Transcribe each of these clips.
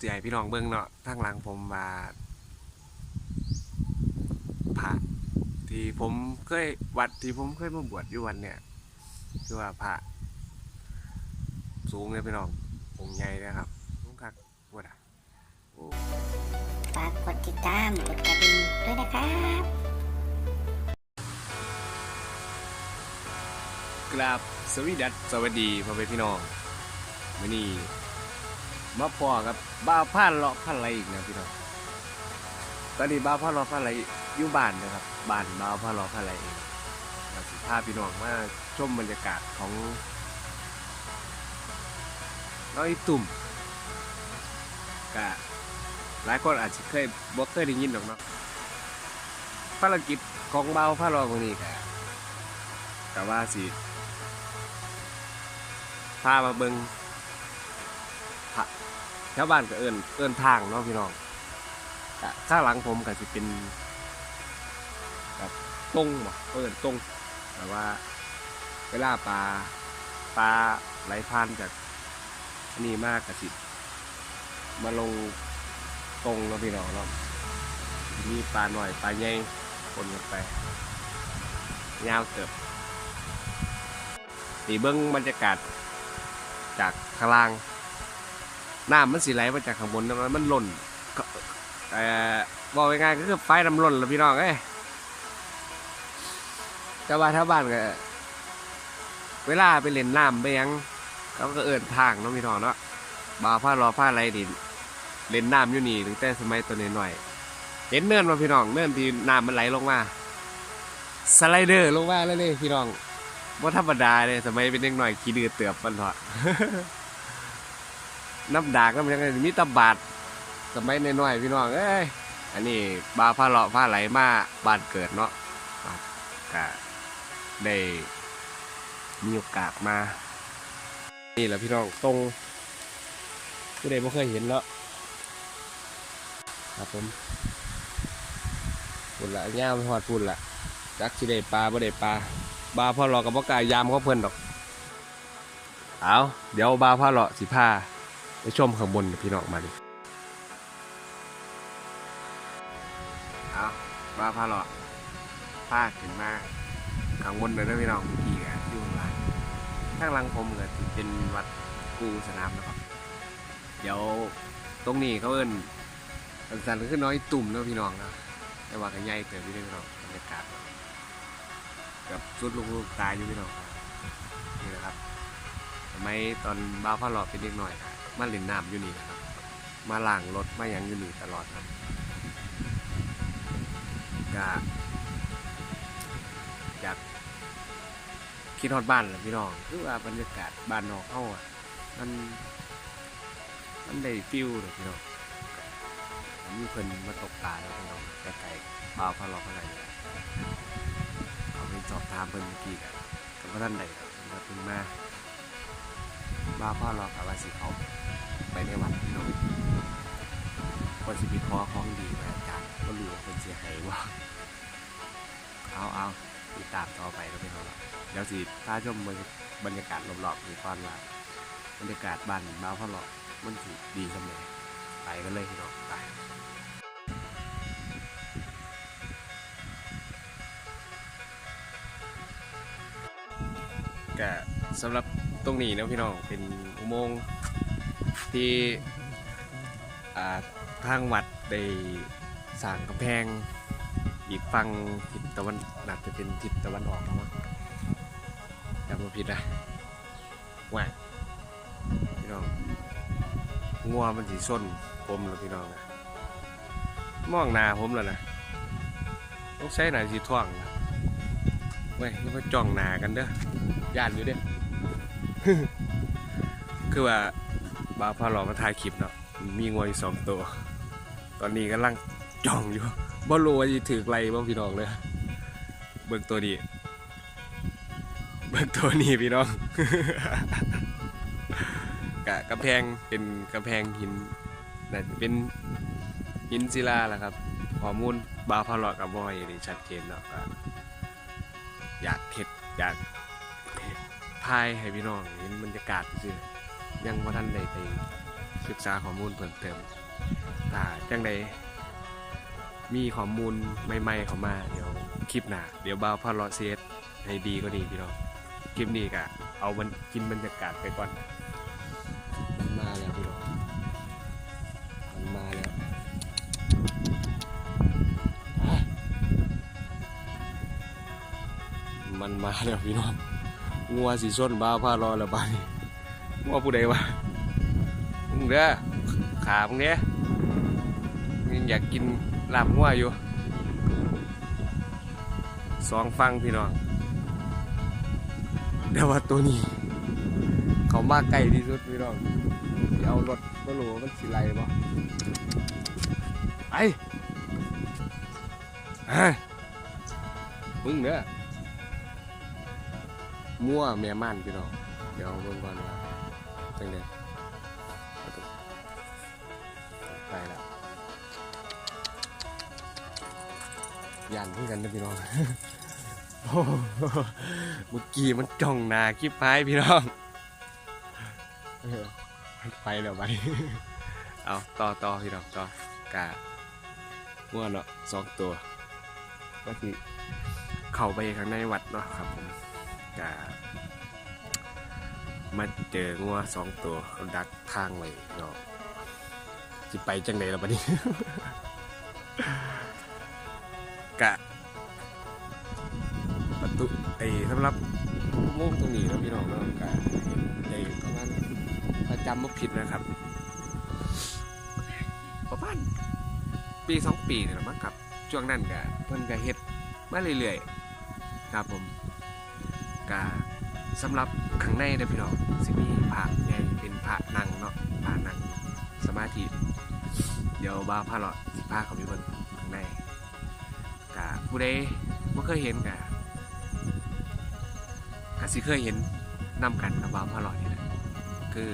สิให้พี่น้องเบิ่งเนาะทางหลังผมว่าพระที่ผมเคยวัดที่ผมเคยมาบวชอยู่วันเนี่ยคือว่าพระสูงเลยพี่น้ององค์ใหญ่นะครับสูงคักบ่ดะโอ้ฝากกดติดตามกดกระดิ่งด้วยนะครับกราบสวีดัสสวัสดีพ่อแม่พี่น้องมื้อนี้ มาพอกับบ้าวผ่านเลาะผ่านไรอีกนะพี่น้องตอนนี้บ้าวผ่านเลาะผ่านไรอยู่บ้านนะครับบ้านบ้าวผ่านเลาะผ่านไรเองเรสิพาพี่น้องมาชมบรรยากาศของน้อยตุ่มกะหลายคนอาจจะเคยบ่เคยได้ยินหรอกเนาะภารกิจของบ้าวผ่านเลาะมื้อนี้กะกะว่าสิพามาเบิงพระ แถวบ้านก็เอิ้นเอิ้นทางเนาะพี่น้องก็ข้างหลังผมก็สิเป็นแบบตรงบ่เอิ้นตรงแต่ว่าเวลาปลาปลาไหลผ่านจากอันนี่มากกะสิมาลงตรงเนาะพี่น้องเนาะมีปลาหน่อยปลาใหญ่คนกันไปยาวเติบนี่เบิ้งบรรยากาศจากข้างล่าง น้ำมันสีไหลมาจากข้างบนนะมันมันหล่นเอ่อบอกง่ายๆก็คือไฟน้ำหล่นแล้วพี่น้องเอ้ยแต่ว่าถ้าบ้านก็เวลาไปเล่นน้ำไปยังเขาก็เอินทางเนาะพี่น้องเนาะบาผ้ารอผ้าไรดินเล่นน้ำอยู่นี่ตั้งแต่สมัยตัวน้อยเห็นเนินมาพี่น้องเนินที่น้ำมันไหลลงมาสไลเดอร์ลงมาแล้วนี่พี่น้องว่าธรรมดาเลยสมัยเป็นเด็กหน่อยขี้ดื้อเตือบมันเถอะ น้ำดากก็มันยังไงมีตะบาดสมัยน้อยๆพี่น้องเอ้ยอันนี้บาผ้าเลาะผ้าไหลมาบ้านเกิดเนาะก็ได้มีโอกาสมา นี่แหละพี่น้องตรงผู้ใดไม่เคยเห็นเนาะครับผมปุ่นละย่ามหอดปุ่นละจักสิได้ปลาบ่ได้ปลาบาพ่อหลอกับพ่อกายยามเขาเพิ่นดอก เอาเดี๋ยวบาพ่อหลอสิพา ไปชมข้างบนพี่น้องมาดิเอาบาพ่อหลอพาขึ้นมาข้างบนเลยนะพี่น้องพี่กะอยู่ข้างล่างข้างหลังผมก็สิเป็นวัดกูสนามนะครับ เดี๋ยวตรงนี้เขาเอิ้นสันๆก็คือน้อยตุ่มนะพี่น้องนะแต่ว่าก็ใหญ่เติบอยู่เด้อพี่น้องบรรยากาศกับสุดลูกๆตายอยู่พี่น้องนี่นะครับทำไมตอนบ้าวพ่อหลอดเป็นเด็กหน่อยครับ มาเล่นน้ำอยู่นี่ครับ มาล้างรถมาหยังอยู่นี่ตลอดครับก็อยากคิดฮอดบ้านแหละพี่น้องคือว่าบรรยากาศบ้านนอกเข้าอะมันมันได้ฟิลเลยพี่น้องมีเพิ่นมาตกปลาแล้วพี่น้องใกล้ๆบ้าพ่อหลอดอะไรอย่างเงี้ยเขาไปสอบถามเพิ่นเมื่อกี้กันกับว่าท่านใดครับเพิ่นว่าเพิ่งมาบ้าพ่อรอกับว่าสิเขา ในวัดพี่น้องคนสิบิคอของดีไปอาจารย์ก็รู้ว่าเป็นเสียหายว่าเอาเอาติดตามต่อไปแล้วพี่น้องเดี๋ยวสิพาชมบรรยากาศรอบๆนี่ก่อนว่าบรรยากาศบ้านบ้าพ่อรอมันสิดีสมัยไปกันเลยพี่น้องไปก็สำหรับตรงนี้นะพี่น้องเป็นอุโมงค์ ที่อ่าทางวัดได้สร้างกำแพง อีกฝั่งทิศตะวันน่าจะเป็นทิศตะวันออกแล้วมั้งจำไม่ผิดนะว่าพี่น้องงัวมันสีส้นผมแล้วพี่น้องนะมองหน้าผมแล้วนะต้องใช้หน้าสีท่วงนะเว้ยนี่มาจ้องหน้ากันเด้อย่านอยู่เด้ คือว่า บาพาหลอมาถ่ายคลิปเนาะมีงวยสองตัว ตอนนี้กำลังจ้องอยู่บ่รู้ว่าจะถือไรบ้างพี่น้องเลยเบิ่งตัวนี้เบิ่งตัวนี้พี่น้องกะกำแพงเป็นกำแพงหินน่าจะเป็นหินศิลาแหละครับข้อมูลบาพาหลอกับบอยนี่ชัดเจนเนาะอยากเท็ดอยากพายให้พี่น้องเห็นบรรยากาศซื่อ ยังว่าท่านได้ไปศึกษาข้อมูลเพิ่มเติมถ้าจังใดมีข้อมูลใหม่ๆเข้ามาเดี๋ยวคลิปหน้าเดี๋ยวบ่าวพอรอเซตให้ดีก็ดีพี่น้องคลิปนี้ก็เอามันกินบรรยากาศไปก่อนมันมาแล้วพี่น้องมันมาแล้วมันมาแล้วพี่น้องงัวสีส้นบ้าวพารอแล้วบ้านี้ งัวผู้ใดวะมึงเด้อขามึงเนี้ยยังอยากกินลาบงัวอยู่สองฟังพี่น้องแต่ว่าตัวนี้ เขามาไกลที่สุดพี่น้องเอารถก็รู้ว่ามันสิไรบ่ไปเฮ้ยมึงเด้อมั่วแม่ม่านพี่น้อง เดี๋ยวเบิ่งก่อนว่า จังไดเอาตัวไปแล้วยันเพื่กันนะพี่น้องโอ้โหเมื่อกี้มันจ้องหนาคลิปพายพี่น้องไปแล้วไปเอาต่อต่อพี่น้องต่อกาม่วนเนาะสองตัวก็คือเข้าไปข้างในวัดเนาะครับผมกา มาเจองัวสองตัวเขาดักทางไว้เนาะสิไปจังไหนล่ะบัดนี้ กะ ประตูไอ้สำหรับโมงค์ตรงนี้เนาะพี่น้องเนาะกะเห็นได้ประมาณถ้าจำไม่ผิดนะครับ ประมาณปีสองปีนี่แหละมั้งครับ ช่วงนั้นก็เพิ่นก็เฮ็ดมาเรื่อยๆ ครับผม สำหรับข้างในเด้อพี่น้องสิมีพระใหญ่เป็นพระนั่งเนาะพระนั่งสมาธิเดี๋ยวบ่าวพาเลาะสิพาเขาไปเบิ่งข้างในก็ผู้ใดบ่เคยเห็นก็ก็สิเคยเห็นนํกันกับบ่าวพาเลาะนี่แหละคือ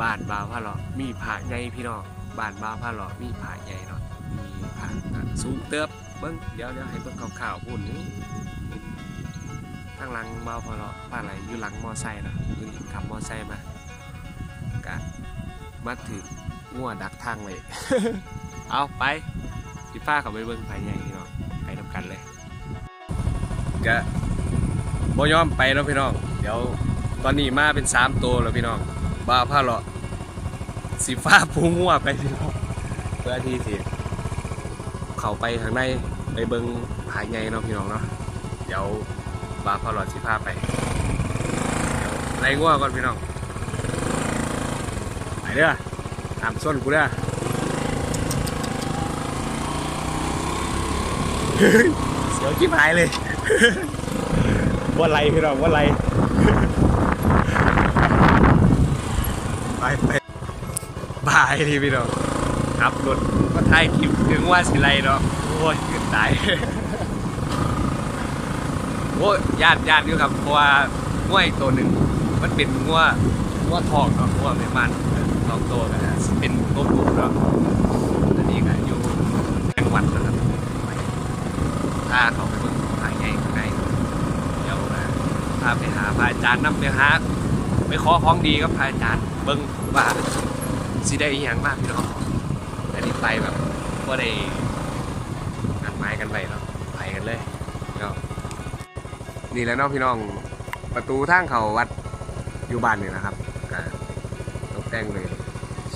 บ้านบาวพะเลาะมีผาใหญ่พี่น้องบ้านบาวพะเลาะมีผาใหญ่เนาะมีผาก็สูงเติบเบิ้งเดี๋ยวเดี๋ยวให้เบิ้งข่าวๆพูดนี้ ทางหลังบาพะเลาะป้าอะไรอยู่หลังมอไซค์เนาะอยู่นี่ขับมอไซค์มากะมาถึงงัวดักทางเลยเอาไปพี่ป้าเขาไปเบิ้งผาใหญ่พี่น้องไปทำกันเลยกะบ่ยอมไปแล้วพี่น้อง เดี๋ยวตอนนี้มาเป็นสามตัวแล้วพี่น้องบ้าผ้าเลาะสีฟ้าพูงัวไปพี่น้องเพื่อที่สิเข้าไปข้างในไปเบิงผายไงเนาะพี่น้องเนาะเดี๋ยว บาผ้าเลาะสีฟ้าไปไล่งัวก่อนพี่น้องไปเด้อตามส้นกูเด้อเฮ้ยเสียวชิบหายเลยว่าไรพี่น้องว่าไรไปไปบายทีพี่น้องครับรถก็ถ่ายคลิปถึงว่าสิไรเนาะโอ้ยเกินตาย โอ้ยญาติญาติอยู่ครับเพราะว่าง่วยตัวหนึ่งมันเป็นง่วง่วทองเนาะง่วไม่มันสองตัวกันเป็นตัวผู้เนาะอันนี้ก็อยู่จังหวัดนะครับถ้าเขาไปเบิ่งหายใหญ่ข้างเดี๋ยวนะพาไปหาพระอาจารย์นำไปหาไปขอของดีกับพระอาจารย์เบิ้งว่าสิได้อีหย่างมากพี่น้องอันนี้ไปแบบว่าได้นัดหมายกันไปเนา นี่แหล้วเนาะพี่น้องประตูทางเขาวัดอยู่บ้านนี่นะครับก็ตกแต่งเลย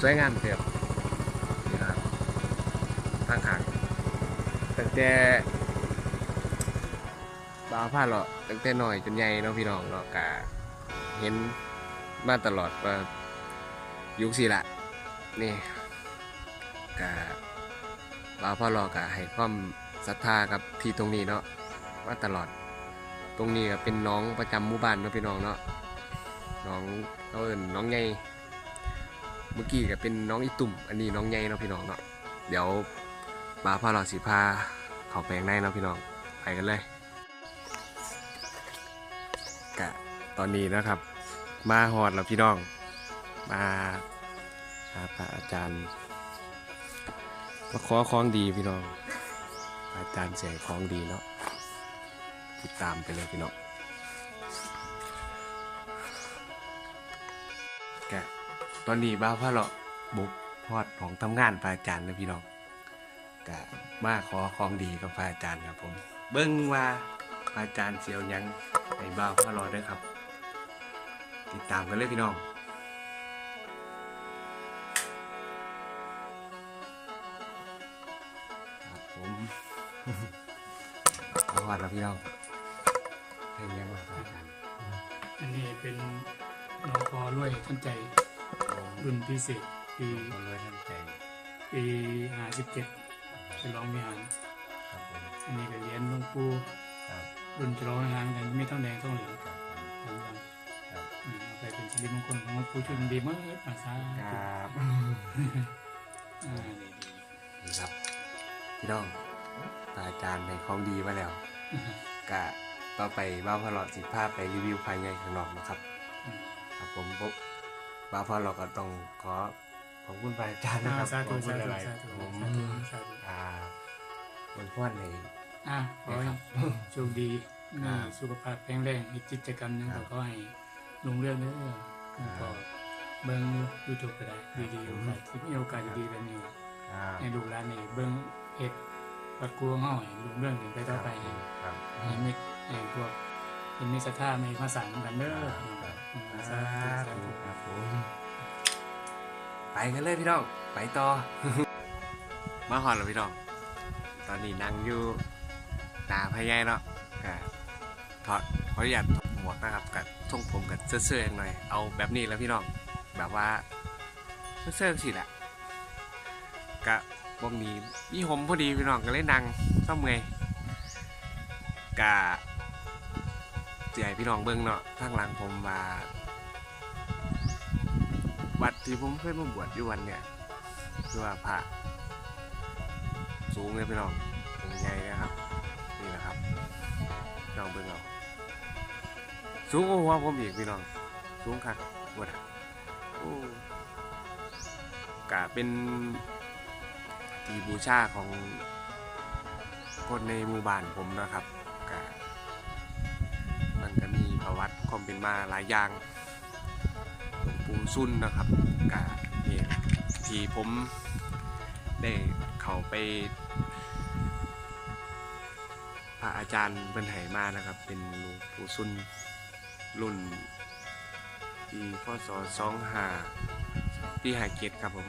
สวยงามเทียบนี่นะครับทางหางตั้งแต่บาวผ้าเหรอตั้งแต่หน้อยจนใหญ่เนาะพี่น้องเนาะกะเห็นมาตลอดว่ายุคสิละนี่กะบาวพ่อรอกะให้ความศรัทธากับที่ตรงนี้เนาะมาตลอด ตรงนี้ก็เป็นน้องประจำหมู่บ้านเนาะพี่น้องเนาะน้องเขาเอิ้นน้องใหญ่เมื่อกี้ก็เป็นน้องอีตุ่ม อันนี้น้องใหญ่เนาะพี่น้องเนาะเดี๋ยวบาพ่อรอสิพาเขาแปลงในเนาะพี่น้องไปกันเลยกะตอนนี้นะครับ มาหอดแล้วพี่น้อง มาหาพระอาจารย์มาขอของดีพี่น้อง อาจารย์เสียของดีเนาะ ติดตามไปเลยพี่น้องแกตอนนี้บ้าพ่อเลาบุกพอดของทำงานพระอาจารย์นะพี่น้องกะมาขอของดีกับพระอาจารย์ครับผม เบิ้งว่าพระอาจารย์เสียวยังให้บ้าพ่อเลาด้วยครับ ติดตามกันเลยพี่น้องครับผมขอวัดแล้วพี่น้อง เพลงยังไงพระอาจารย์อันนี้เป็นหลวงพ่อรวยท่านใจรุ่นพิเศษปีคนรวยท่านใจปีห้าสิบเจ็ดจะร้องวิหารครับผมอันนี้ก็เหรียญหลวงปู่ครับรุ่นจะร้องวิหารกันไม่ต้องแดงต้องเหลืองครับผมเหมือนกันครับอืมเอาไปเป็นสิริมงคลของหลวงปู่ชุนดีมากภาษาครับอ่าดีนี่ครับพี่น้องพระอาจารย์ในของดีมาแล้วๆอืมกะ ต่อไปบ้าวพอเลาะสิภาพไปรีวิวภายในข้างนอกนะครับอืมครับผมปุ๊บบ้าวพอเลาะก็ต้องขอขอบคุณพระอาจารย์นะอ่าครับสาขธุอบคุณสาธุอะไรสาธุผมสาธุสาธุอ่าอวยพรในอะขอให้โชคดีมีสุขภาพแข็งแรงมีกิจกรรมหนึงครัก็บขอให้ลุงเรื่องเด้อแล้วก็เบิ่งยูทูบก็ได้ดีๆโอกาสที่มีโอกาสดีๆแบบนี้อ่าให้ลูกหลานนี่เบิ่งเฮ็ดวัดกลัวเฮาให้ลุงเรื่องนี้ไปต่อไปให้ครั บให้พวกเป็นมีศรัทธามีมาสร้างกันเด้อสาธุครับผมไปกันเลยพี่น้อง ไปต่อ มาหอดแล้วพี่น้อง ตอนนี้นั่งอยู่หนาพะแย่เนาะก็ถอดขออนุญาตถอดหมวกนะครับกับทรงผมกับเสื้อๆหน่อย เอาแบบนี้แล้วพี่น้อง แบบว่าเสื้อๆสิแหละกะวงนี้มีผมพอดีพี่น้องก็เลยนั่งซ่อมไงกะ สียให้พี่น้องเบิ่งเนาะข้างหลังผมว่าวัดที่ผมเคยมาบวชอยู่วันเนี่ยคือว่าพระสูงเลยพี่น้ององค์ใหญ่นะครับ นี่แหละครับพี่น้องเบิ่งเอาสูงกว่าหัวผมอีกพี่น้อง สูงคักบวชโอ้กะเป็นที่บูชาของคนในหมู่บ้านผมนะครับ เป็นมาหลายอย่างหลวงปู่ซุนนะครับกะนี่ที่ผมได้เข้าไปพระอาจารย์เป็นไหมานะครับ เป็นหลวงปู่ซุนรุ่นปีพศสองห้าปีหาเกตครับผม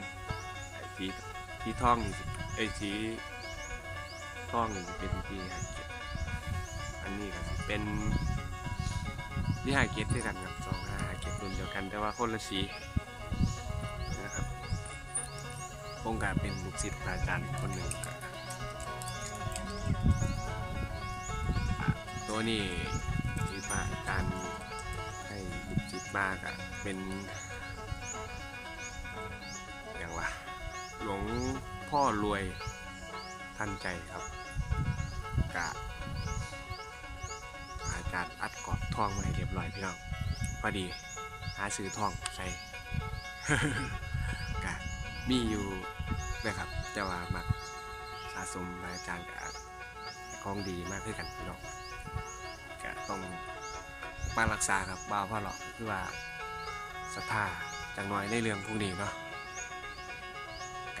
ไอ้สีสีทองไอ้สีทองนี่เป็นปีหาเกตอันนี้ก็เป็น ปีหาเกตด้วยกันครับสองห้าเกตรุ่นเดียวกันแต่ว่าคนละสีนะครับองค์การเป็นลูกศิษย์พระอาจารย์คนหนึ่งก็ตัวนี้ที่พระอาจารย์ให้ลูกศิษย์มากอะเป็นอย่างว่าหลวงพ่อรวยท่านใจครับกะ พระอารอัดกรอดทองมาให้เรียบร้อยพี่น้องพอดี หาซื้อทองใส่กะมีอยู่นะครับ แต่ว่ามักสะสมพระอาจารย์กับของดีมากขึ้นกันพี่น้องก็ต้องมารักษาครับบ้าวพ่อหรอกคือว่าศรัทธาจังน้อยในเรื่องพวกนี้เนาะ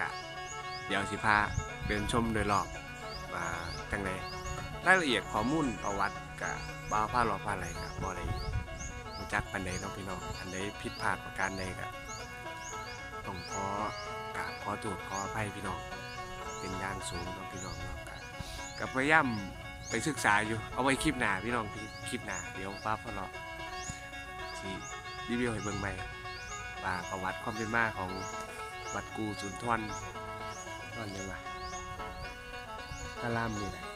กะเดี๋ยวสิพาเดินชมโดยรอบมาจังได รายละเอียดข้อมูลประวัติกับบ้าวพ่อหลอกพ่อะไรกับบ่ได้รู้จักปันใดเนาะพี่น้องอันใดผิดพลาดประการใดก็ต้องขอกราบขอโทษขออภัยพี่น้อง เป็นอย่างสูงเนาะพี่น้องเนาะกะกับพยายามไปศึกษาอยู่เอาไว้คลิปหน้าพี่น้องพี่คลิปหน้าเดี๋ยวป้าพ่อเลาะที่รีวิวให้เบิ่งใหม่ว่าประวัติความเป็นมาของวัดกูสุนทรทรยังไงพระรามนี่แหละอะ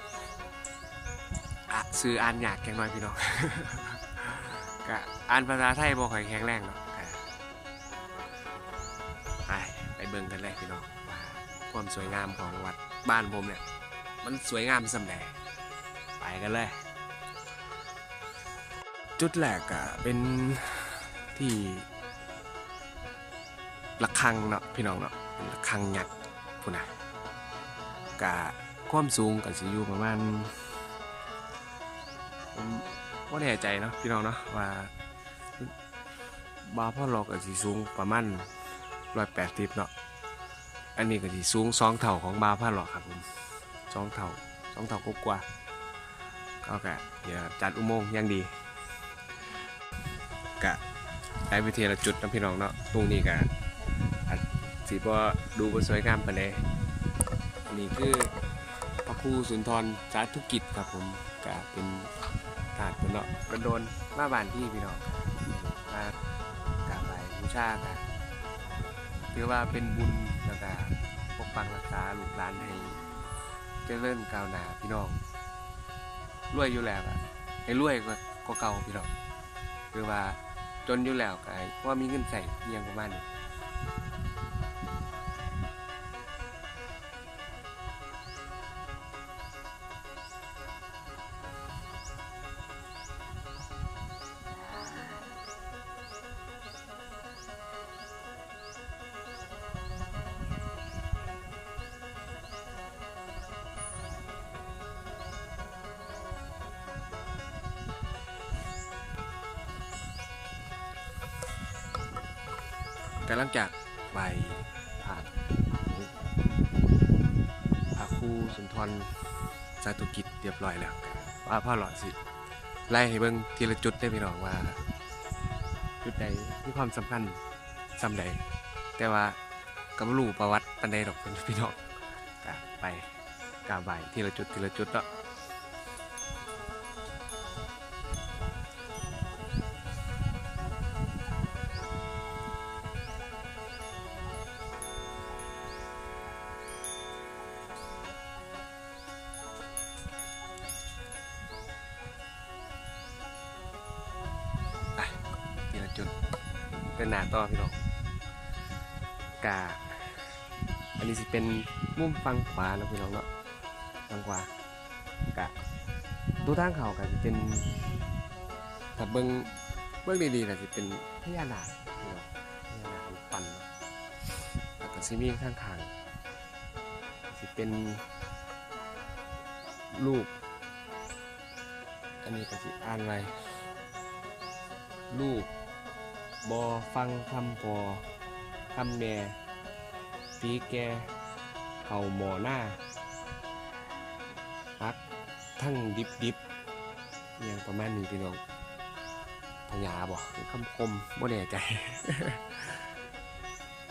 ซื้ออ่านยากแค่น้อยพี่น้องก็อ่านภาษาไทยบ่ค่อยแข็งแรงเนาะไปไปเบิ่งกันเลยพี่น้องว่าความสวยงามของวัดบ้านผมเนี่ย มันสวยงามสำแดไปกันเลย จุดแรกอะเป็นที่ระฆังเนาะพี่น้องเนาะเป็นระฆังยักษ์พุ่นนะกะความสูงก็สิอยู่ประมาณ ผมว่าแน่ใจเนาะพี่น้องเนาะว่าบาพ่อหลอกก็สิสูงประมาณร้อยแปดสิบเนาะอันนี้ก็สิสูงสองเท่าของบาวผ้าหลอกครับผมสองเท่าสองเท่ากกว่าก็แกเดี๋ยวจัดอุโมงค์ยังดีกะใช้วิธีละจุดนะพี่น้องเนาะตรงนี้กะสีบ่ดูบ่สวยงามปานใดอันนี้คือพระครูสุนทรสาธุกิจครับผมกะเป็น ถาดเพิ่นเนาะกระโดนมาบ้านพี่พี่น้องมากราบไหว้บูชากะถือว่าเป็นบุญแล้วก็ปกปักรักษาลูกหลานให้เจริญก้าวหน้าพี่น้องรวยอยู่แล้วอะให้รวยกว่าเก่าพี่น้องคือว่าจนอยู่แล้วก็ให้ว่ามีเงินใส่อิหยังประมาณนี้ กำลังจากไปผ่านพระครูสุนทรสาธุกิจเรียบร้อยแล้วว่าพ่อหล่อสิไล่ให้เบิ่งทีละจุดได้พี่น้องว่า จุดใดมีความสำคัญสำใดแต่ว่าก็บ่รู้ประวัติปันใดดอกพี่น้องไปกาบไหว้ทีละจุดทีละจุดเนาะ นหนาต่อพี่น้องกาอันนี้สิเป็นมุมฟังขวาเนาะพี่น้องเนาะฟังขวากะดูทางเขากะสิเป็นถ้าเบิ้งเบิ้งดีๆกะสิเป็นพญานาคพี่น้องพญานาคปั่นเนาะแล้วก็สิมีข้างทางสิเป็นรูปอันนี้ก็สิอ่านไว้ลูก บอฟังคำพอคำแม่ปีแกเขาหมอหน้าฮักทั้งดิบดิบอหยังประมาณนี้พี่น้องพญาบอกคำคมบ่แน่ใจ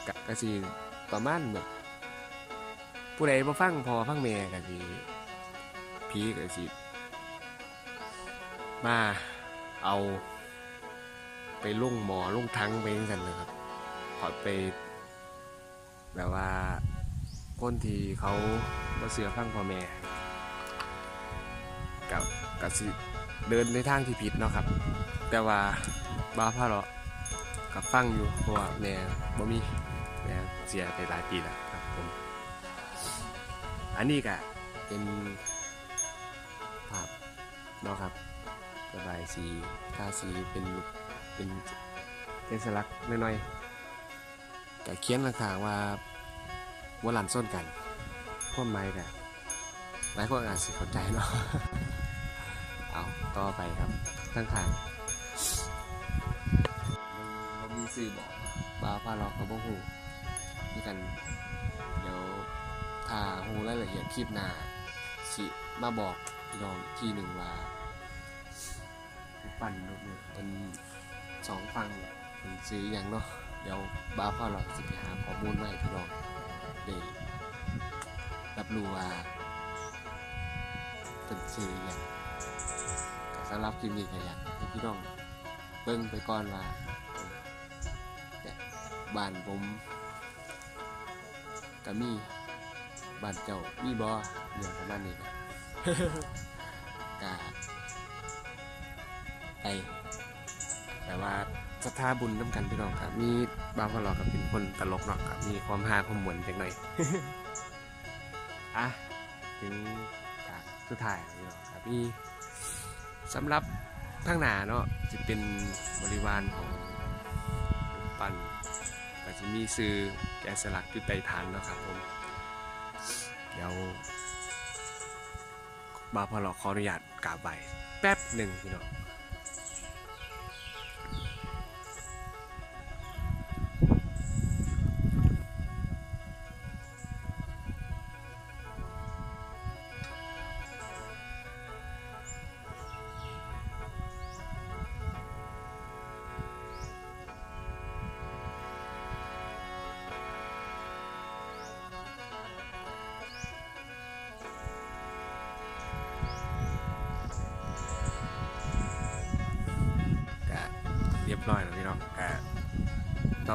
กะกะสิประมาณแบบผู้ใดบ่ฟังพอฟังแม่กะสิผีกะสิมาเอา ไปลุ่งหมอลุ่งทั้งไปยังกันเลยครับพอไป แบบว่าคนที่เขาบ่เสือฟังพ่อแม่กับกับสิเดินในทางที่ผิดเนาะครับ แต่ว่าบ้าพ่อเรากับฟังอยู่เพราะว่าแม่บ่มีแม่เสียไปหลายปีแล้วครับผมอันนี้ก็เป็นภาพเนาะครับระบายสีทาสีเป็นลูก เป็นเป็นสลักน้อยๆแต่เขียนราคางๆว่าว่าหลานส้นกันพ่อไม้กันหลายคนอาจสิเข้าใจเนาะเอาต่อไปครับทั้งขางมันมีสื่อบอกบาพาล็อกกับพวกหูนี่กัน เดี๋ยวถ้าหูรายละเอียดคลิปหน้าสิมาบอกพี่น้องอีกทีหนึ่งว่า ปั่นรถเนี่ยเป็น สองฟังเป็นซื้ออย่างเนาะเดี๋ยวบ้าพ่อเราสิไปหาข้อมูลมาให้พี่น้องได้รับรู้ว่าเป็นซื้ออย่างสำหรับคลิปนี้ก็อยากให้พี่น้องเบิ่งไปก่อนว่าบ้านผมก็มีบ้านเจ้ามีบ่เนี่ยประมาณนี้นะกาไป แต่ว่าสถาบุญน้ำกันพี่น้องครับ มีบางคนเราก็เป็นคนตลกเนาะครับ มีความฮาความหมวนจังหน่อยอะถึงฉากสุดท้ายพี่น้องครับมีสำหรับทางหนาเนาะจะเป็นบริวารของปั้นก็จะมีซื้อแกะสลักอยู่ใต้ฐานเนาะครับผมเดี๋ยวบาพอลอขออนุญาตกราบใบแป๊บหนึ่งพี่น้อง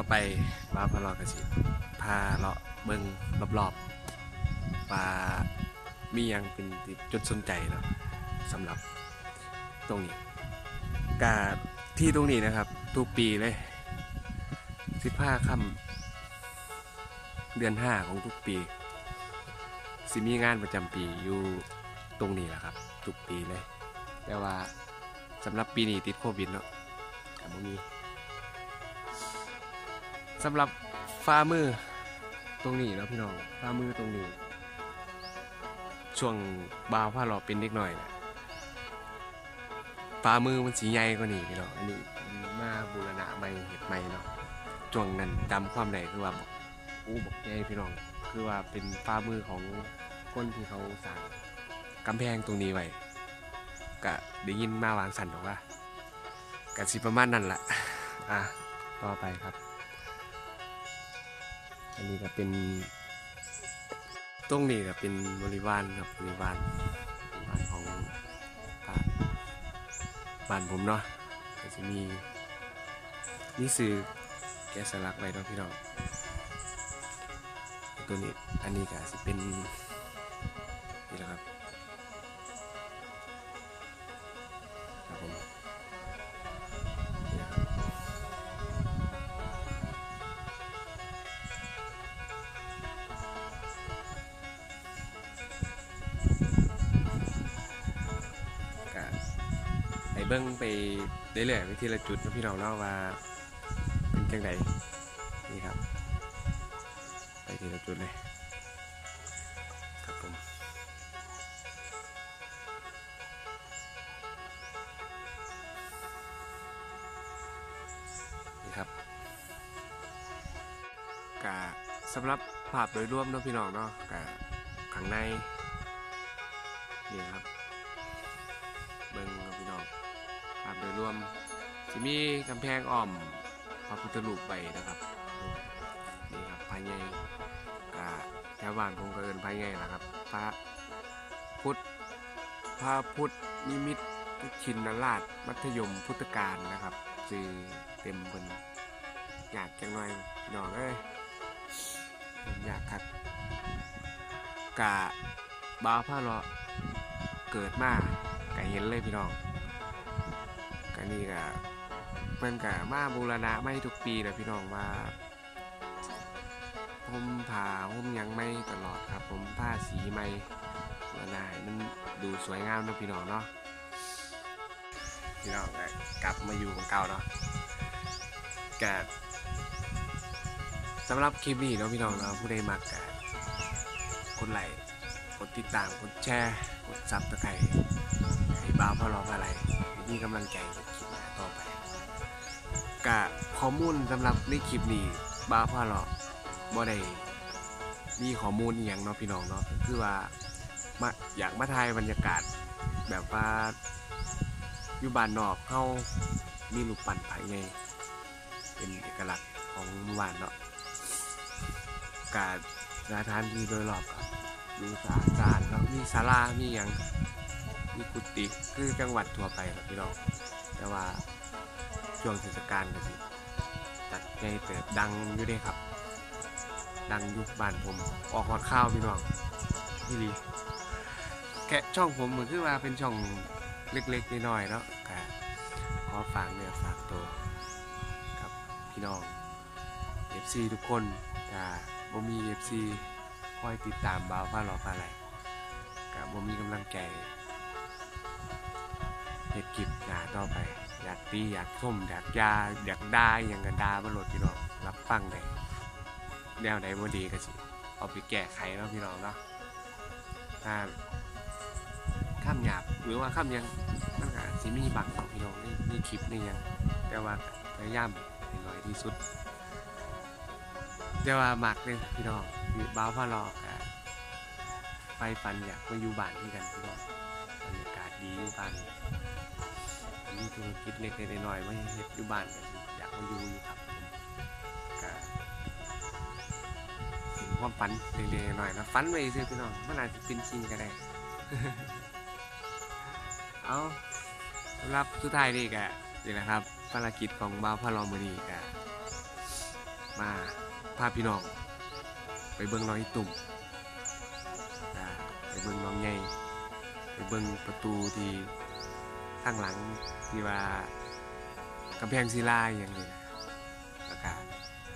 ไปบ้าพะเลอกระสิพาเลาะเบิ่งรอบๆว่ามีหยังเป็นที่จุดสนใจเนาะสำหรับตรงนี้กาที่ตรงนี้นะครับ ทุกปีเลย15ค่ำเดือน5ของทุกปี สิมีงานประจำปีอยู่ตรงนี้แหละครับ ทุกปีเลย แต่ว่าสำหรับปีนี้ติดโควิดเนาะก็บ่มี สำหรับฟ้ามือตรงนี้เนาะพี่น้องฟ้ามือตรงนี้ ช่วงบ่าวผ้าหลอเป็นเด็กหน่อยนะฟ้ามือมันสีใหญ่กว่านี้พี่น้องอันนี้มาบูรณะใหม่เห็ดใหม่เนาะช่วงนั้นจำความได้คือว่าบอกอู้บอกใหญ่พี่น้อง คือว่าเป็นฟ้ามือของคนที่เขาสร้างกำแพงตรงนี้ไว้กะได้ยินมาวางสันบอกว่ากะสิประมาณนั้นแหละอะต่อไปครับ อันนี้ก็เป็นตรงนี้ก็เป็นบริวารครับบริวารบริวารของพระบ้านผมเนาะก็จะมีนี่สื่อแกสลักไว้เนาะพี่น้องตัวนี้อันนี้ก็จะเป็นนี่แหละครับ บิ้งไปเรื่อยๆไปทีละจุดนะพี่น้องเนาะว่าเป็นจังไดนี่ครับ ไปทีละจุดเลยครับผมนี่ครับกะสำหรับภาพโดยรวมเนาะพี่น้องเนาะกะข้างในนี่ครับเบิ่ง ครับ โดยรวมจะมีกำแพงอ้อมพระพุทธรูปไว้นะครับนี่ครับภายในกะแถวบ้านผมก็เอินภายในแหละครับ พระพุทธพระพุทธนิมิตชินราชมัธยมพุทธการนะครับชื่อเต็มบนอยากจังหน่อยพี่น้องเอ้ยอยากครับกะบาวผ้าเลาะเกิดมาก็เห็นเลยพี่น้อง ก็นี่ก็เพิ่นก็มาบูรณะไม่ทุกปีเลยพี่น้องว่าผมผ่าผมยังไม่ตลอดครับ ผมผ้าสีไม่บูรณะมันดูสวยงามนะพี่น้องเนาะพี่น้องก็กลับมาอยู่ของเก่าเนาะก็สำหรับคลิปนี้เนาะพี่น้องเนาะผู้ใดมักก็กดไลค์กดติดตามกดแชร์กดซับตะไคร้ให้บ้าวพ่อรออะไรมีกำลังใจ กะข้อมูลสำหรับในคลิปนี้บ้าพ่อรอบ่ได้มีข้อมูลอหย่างเนาะพี่น้องเนาะคือว่ามาอยากมาถ่ายบรรยากาศ แบบว่าอยู่บ้านนอกเฮามีรูปปั้นภายในเป็นเอกลักษณ์ของหมู่บ้านเนาะกาสถานที่โดยรอบครับดูสะอาดสะอาดเนาะมีศาลามีหยังมีกุฏิคือจังหวัดทั่วไปครับพี่น้องแต่ว่า ช่วงเทศกาลก็สิจัดใหญ่เติบดังอยู่เด้ครับ ดังยุคบ้านผมออกฮอดข้าวพี่น้องนี่ดีแกะช่องผมเหมือนคือว่าเป็นช่องเล็กๆน้อยๆเนาะก็ขอฝากเนื้อฝากตัวกับพี่น้อง FC ทุกคนก็บ่มี FC คอยติดตามบ่าวฟ้าหลอกอะไรก็บ่มีกำลังใจเฮ็ดกิจหนาต่อไป อยากตีอยากส้มอยากยาอยากได้อย่างกันดามาโหลดพี่น้องรับฟังได้แนวไหนบ่ดีก็สิเอาไปแก้ไขเนาะพี่น้องเนาะถ้าข้ามหยาบหรือว่าข้ามยังมันก็สิมีบังเนาะพี่น้องในในคลิปนี่ยังแต่ว่าพยายามให้น้อยที่สุดแต่ว่ามักเลยพี่น้องคือบ้าวพาลอกอะไฟฟันอยากมาอยู่บ้านที่กันพี่น้องบรรยากาศดีอยู่บ้าน มีธุรกิจเล็กๆน้อยๆมาเฮ็ดอยู่บ้านก็สิอยากมาอยู่อยู่ครับผมก็ถึงความฝันเล็กๆน้อยๆนะฝันไว้ซื่อพี่น้องมันอาจจะเป็นจริงก็ได้ เอาสำหรับสุดท้ายนี่ก็นี่แหละครับภารกิจของบ่าวพะลอมือนี้ก็มาพาพี่น้องไปเบิ่งน้องตุ่มไปเบิ่งน้องใหญ่ไปเบิ่งประตูที่ ข้างหลังที่ว่ากำแพงศิลาอย่างนี้แล้วก็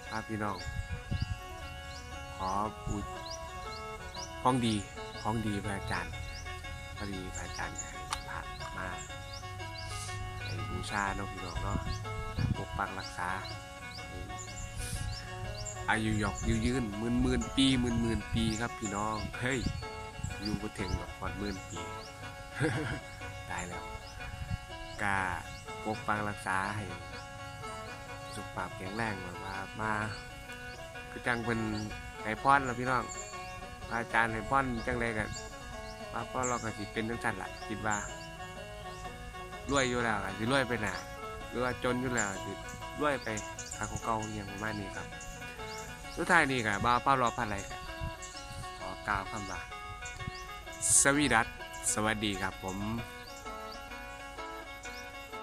พาพี่น้อง ขอปูของดีของดีพระอาจารย์พอดีพระอาจารย์ให้ผ่านมาให้บูชาเนาะพี่น้องเนาะปกปักรักษา อายุหยอกยืยืนหมื่นหมื่นปีหมื่นหมื่นปีครับพี่น้องเฮ้ยอยู่บ่ถึงหรอกก่อนหมื่นปี ได้แล้ว กาปกปักรักษาให้สุขภาพแข็งแรงแบบว่ามาคือจังเป็นไห้พรแล้วพี่น้องอาจารย์ไห้พรจังไดกันว่าพ่อเราก็สิเป็นจังซั่นละคิดว่ารวยอยู่แล้วก็สิรวยไปหนาหรือว่าจนอยู่แล้วสิรวยไปทางเก่าอย่างประมาณนี้ครับสุดท้ายนี้ก็บ่าเป้ารอพันอะไรกันขอกล่าวคำว่าสวีดัสสวัสดีครับผม